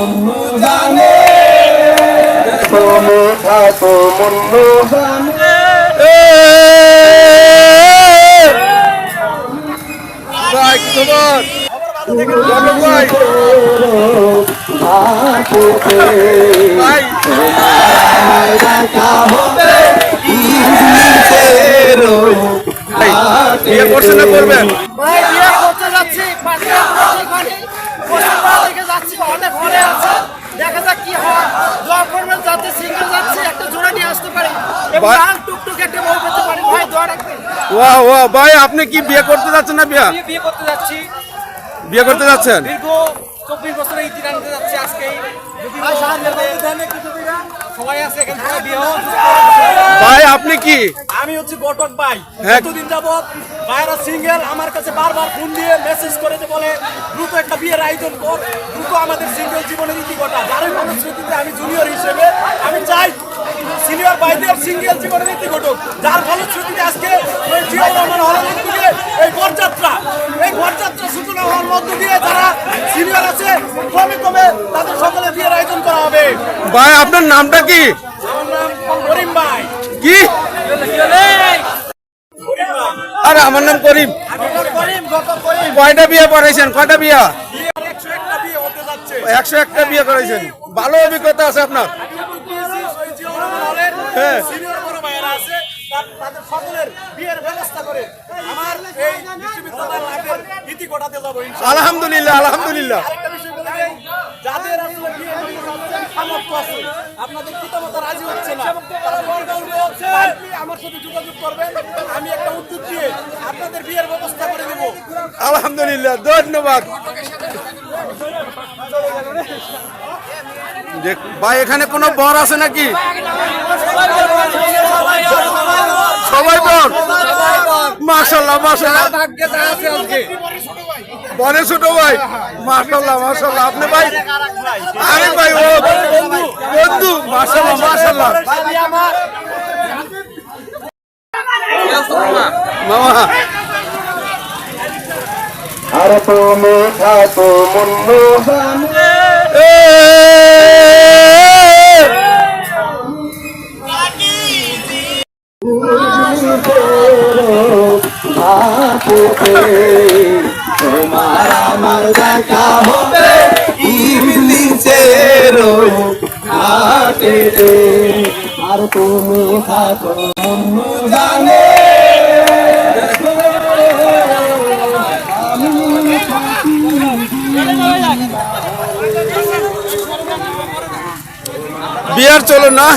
মুন্নু জানে তুমি খাতো মুন্নু জানে ভাই কি খবর জনক ভাই হাতে ভাই আমার দেখা হবে ঈদের ভাই, বিয়ে করছেন না করবেন ভাই করতে যাচ্ছি থেকে যাচ্ছি অনেক ঘরে আছে। দেখা যাক কি হয়। দোয়া করবেন যাতে সিঙ্গেল যাচ্ছি একটা জোড়া নিয়ে আসতে পারি। এবং ভাই- লাল টুকটুক একটা বউ পেতে পারি। ভাই দোয়া রাখবেন। ওয়া ওয়া ভাই আপনি কি বিয়ে করতে যাচ্ছেন না বিয়া? বিয়ে করতে যাচ্ছি। বিয়ে করতে যাচ্ছেন? দীর্ঘ চব্বিশ বছরের ইতি আনতে যাচ্ছি আজকে। যদি সবাই আছে এখানে বিয়ে ভাই আপনি কি? আমি হচ্ছে বটক ভাই। হ্যাঁ। এতদিন যাবৎ? ভাইরা সিঙ্গেল আমার কাছে বারবার ফোন দিয়ে মেসেজ করে যে বলে একটা বিয়ের আয়োজন কর দ্রুত আমাদের সিঙ্গেল জীবনের ইতিকটা যারই ফলশ্রুতিতে আমি জুনিয়র হিসেবে আমি চাই সিনিয়র ভাইদের সিঙ্গেল জীবনের ইতি ঘটুক। যার ফলশ্রুতিতে আজকে ওই জিয়াউর রহমান হলের মধ্য দিয়ে এই বরযাত্রা এই বরযাত্রা সূচনা হওয়ার মধ্য দিয়ে যারা সিনিয়র আছে ক্রমে ক্রমে তাদের সকলে বিয়ের আয়োজন করা হবে। ভাই আপনার নামটা কি? আমার নাম করিম ভাই। কি? আরে আমার নাম করিম। কয়টা বিয়ে করাইছেন কয়টা বিয়া? একশো একটা বিয়ে করাইছেন ভালো অভিজ্ঞতা আছে আপনার। হ্যাঁ। তাদের বিয়ের ব্যবস্থা করে আমার এই আলহামদুলিল্লাহ আলহামদুলিল্লাহ। আপনাদের হচ্ছে না আমি একটা দিয়ে আপনাদের বিয়ের ব্যবস্থা করে দেবো আলহামদুলিল্লাহ, ধন্যবাদ। ভাই, এখানে কোনো বর আছে নাকি? সবাই বর? মাশাল্লাহ মাশাল্লাহ বনে ছোট ভাই। মাশাল্লাহ মাশাল্লাহ আপনি ভাই? আরে ভাই, ও বন্ধু মাশাল্লাহ মাশাল্লাহ মামা আর তুমি জানে এ তোমার আমার দেখা হবে ইংলিশের আর তুমি থাকো জানে। বিয়ার চলো না?